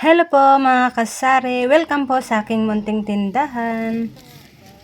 Hello po mga kasari, welcome po sa aking munting tindahan.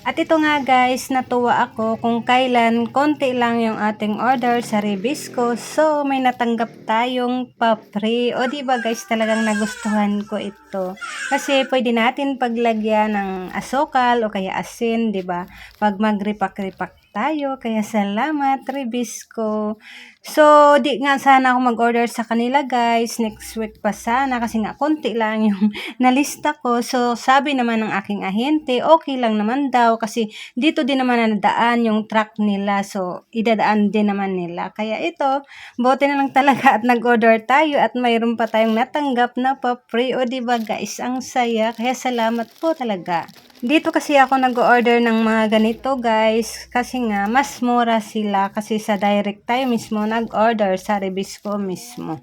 At ito nga guys, natuwa ako kung kailan konti lang yung ating order sa Ribisco. So may natanggap tayong pa-free. O ba guys, talagang nagustuhan ko ito. Kasi pwede natin paglagyan ng asukal o kaya asin, ba? Pag magripak-ripak tayo. Kaya salamat, Ribisco. So, di nga sana ako mag-order sa kanila, guys. Next week pa sana kasi nga konti lang yung nalista ko. So, sabi naman ng aking ahente, okay lang naman daw kasi dito din naman nadaan yung truck nila. So, idadaan din naman nila. Kaya ito, bote na lang talaga at nag-order tayo at mayroon pa tayong natanggap na pa free. O, diba guys, ang saya. Kaya salamat po talaga. Dito kasi ako nag-order ng mga ganito guys kasi nga mas mura sila kasi sa direct tayo mismo nag-order sa Ribisco mismo.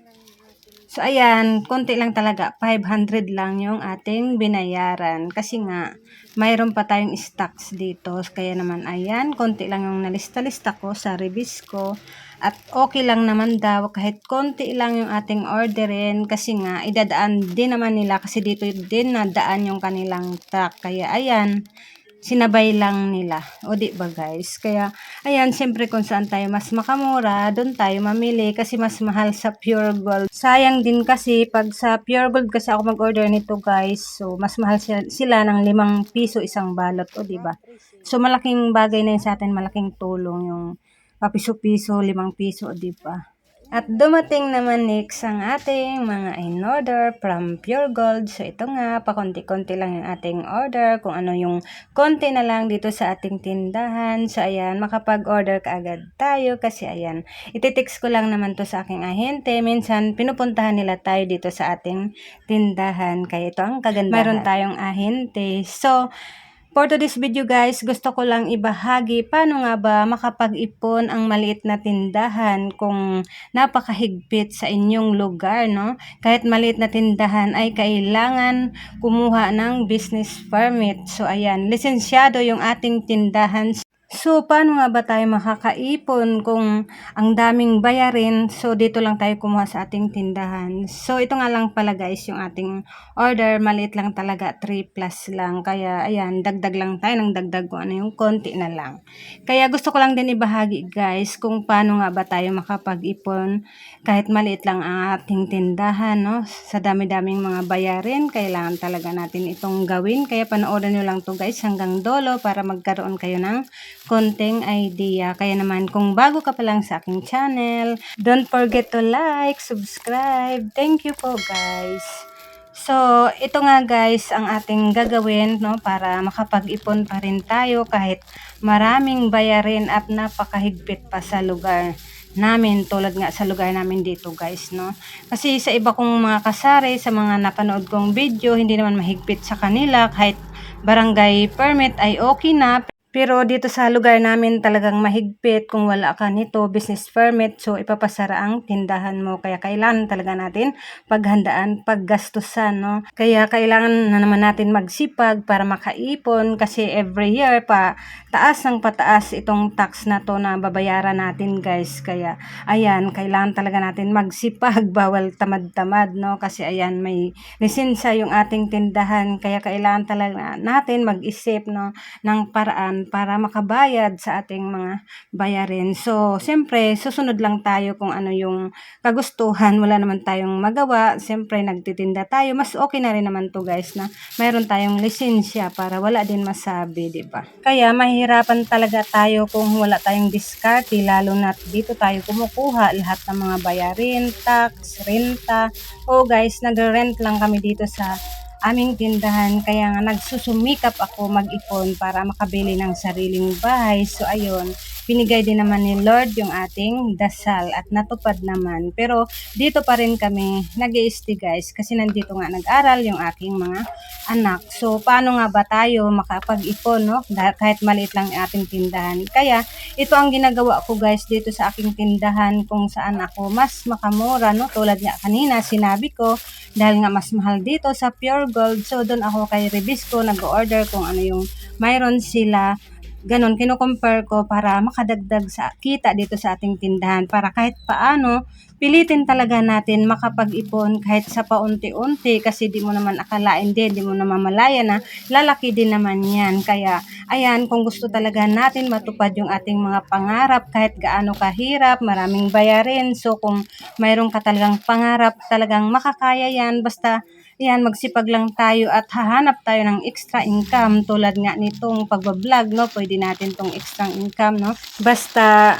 So ayan, konti lang talaga, 500 lang yung ating binayaran kasi nga mayroon pa tayong stocks dito. Kaya naman ayan, konti lang yung nalista-lista ko sa Ribisco. At okay lang naman daw kahit konti lang yung ating orderin kasi nga idadaan din naman nila kasi dito din nadaan yung kanilang truck. Kaya ayan, sinabay lang nila. O di ba guys? Kaya ayan, siyempre kung saan tayo mas makamura, doon tayo mamili kasi mas mahal sa pure gold. Sayang din kasi pag sa pure gold kasi ako mag-order nito guys. So mas mahal sila, sila ng limang piso isang balot. O di ba? So malaking bagay na yun sa atin, malaking tulong yung papiso-piso, limang piso, di ba? At dumating naman next ang ating mga in-order from Pure Gold. So ito nga, pakonti-konti lang yung ating order. Kung ano yung konti na lang dito sa ating tindahan. So ayan, makapag-order ka agad tayo kasi ayan, ititext ko lang naman to sa aking ahente. Minsan, pinupuntahan nila tayo dito sa ating tindahan. Kaya ito ang kagandahan. Mayroon tayong ahente. So, For today's video guys, gusto ko lang ibahagi paano nga ba makapag-ipon ang maliit na tindahan kung napakahigpit sa inyong lugar, no? Kahit maliit na tindahan ay kailangan kumuha ng business permit. So ayan, lisensyado yung ating tindahan So, paano nga ba tayo makakaipon kung ang daming bayarin? So, dito lang tayo kumuha sa ating tindahan. So, ito nga lang pala guys, yung ating order. Maliit lang talaga, 3 plus lang. Kaya, ayan, dagdag lang tayo ng dagdag kung ano yung konti na lang. Kaya gusto ko lang din ibahagi guys kung paano nga ba tayo makapag-ipon kahit maliit lang ang ating tindahan, no? Sa dami-daming mga bayarin, kailangan talaga natin itong gawin. Kaya panoorin nyo lang to guys hanggang dolo para magkaroon kayo ng konting idea. Kaya naman, kung bago ka pa lang sa aking channel, don't forget to like, subscribe. Thank you po guys. So, ito nga guys ang ating gagawin no para makapag-ipon pa rin tayo kahit maraming bayarin at napakahigpit pa sa lugar namin tulad nga sa lugar namin dito guys no kasi sa iba kong mga kasari sa mga napanood kong video hindi naman mahigpit sa kanila kahit barangay permit ay okay na pero dito sa lugar namin talagang mahigpit kung wala ka nito, business permit, so ipapasara ang tindahan mo. Kaya kailangan talaga natin paghandaan, paggastusan, no? Kaya kailangan na naman natin magsipag para makaipon kasi every year pa taas ng pataas itong tax na to na babayaran natin guys. Kaya ayan, kailangan talaga natin magsipag, bawal tamad-tamad, no? Kasi ayan, may lisensya yung ating tindahan. Kaya kailangan talaga natin mag-isip, no, ng paraan para makabayad sa ating mga bayarin. So, siyempre, susunod lang tayo kung ano yung kagustuhan. Wala naman tayong magawa. Siyempre, nagtitinda tayo. Mas okay na rin naman to guys na mayroon tayong lisensya para wala din masabi, di ba? Kaya mahirapan talaga tayo kung wala tayong diskarte, lalo na dito tayo kumukuha lahat ng mga bayarin, tax, renta. O guys, nag-rent lang kami dito sa aming tindahan. Kaya nga nagsusumikap ako mag-ipon para makabili ng sariling bahay. So ayun, binigay din naman ni Lord yung ating dasal at natupad naman. Pero dito pa rin kami nag guys kasi nandito nga nag-aral yung aking mga anak. So paano nga ba tayo makapag-ipon no? kahit maliit lang ating tindahan. Kaya ito ang ginagawa ko guys dito sa aking tindahan kung saan ako mas makamura no tulad nga kanina sinabi ko dahil nga mas mahal dito sa Pure Gold. So doon ako kay Rebisco nag-order kung ano yung mayroon sila Ganon, kino-compare ko para makadagdag sa kita dito sa ating tindahan para kahit paano pilitin talaga natin makapag-ipon kahit sa paunti-unti kasi di mo naman akalain din, di mo naman malaya na lalaki din naman yan. Kaya ayan, kung gusto talaga natin matupad yung ating mga pangarap kahit gaano kahirap, maraming bayarin. So kung mayroon ka talagang pangarap, talagang makakaya yan. Basta yan, magsipag lang tayo at hahanap tayo ng extra income tulad nga nitong pagbablog, no? Pwede natin tong extra income, no? Basta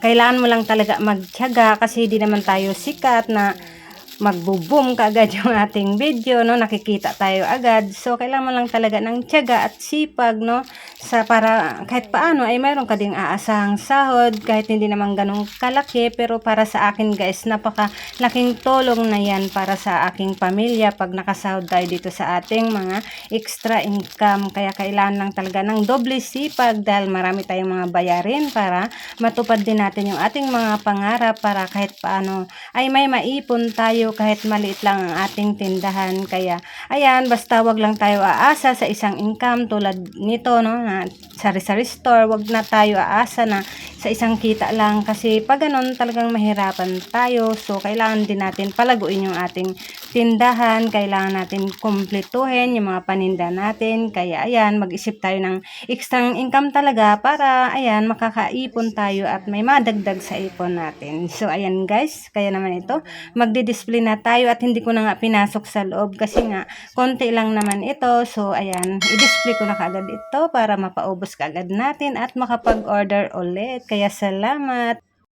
kailangan mo lang talaga magtiyaga kasi di naman tayo sikat na magbo-boom kaagad yung ating video, no? Nakikita tayo agad. So, kailangan lang talaga ng tiyaga at sipag, no? Sa para kahit paano ay mayroon ka ding aasahang sahod kahit hindi naman ganong kalaki pero para sa akin guys napaka laking tulong na yan para sa aking pamilya pag nakasahod tayo dito sa ating mga extra income kaya kailangan lang talaga ng doble sipag dahil marami tayong mga bayarin para matupad din natin yung ating mga pangarap para kahit paano ay may maipon tayo kahit maliit lang ang ating tindahan. Kaya ayan basta wag lang tayo aasa sa isang income tulad nito no na sari-sari store. Wag na tayo aasa na sa isang kita lang kasi pag ganun talagang mahirapan tayo. So kailangan din natin palaguin yung ating tindahan. Kailangan natin kumpletuhin yung mga paninda natin. Kaya ayan mag-isip tayo ng extra income talaga para ayan makakaipon tayo at may madagdag sa ipon natin. So ayan guys kaya naman ito. Magdi-display na tayo at hindi ko na nga pinasok sa loob kasi nga konti lang naman ito. So ayan i-display ko na kaagad ito para mapaubos kaagad natin at makapag-order ulit. Kaya salamat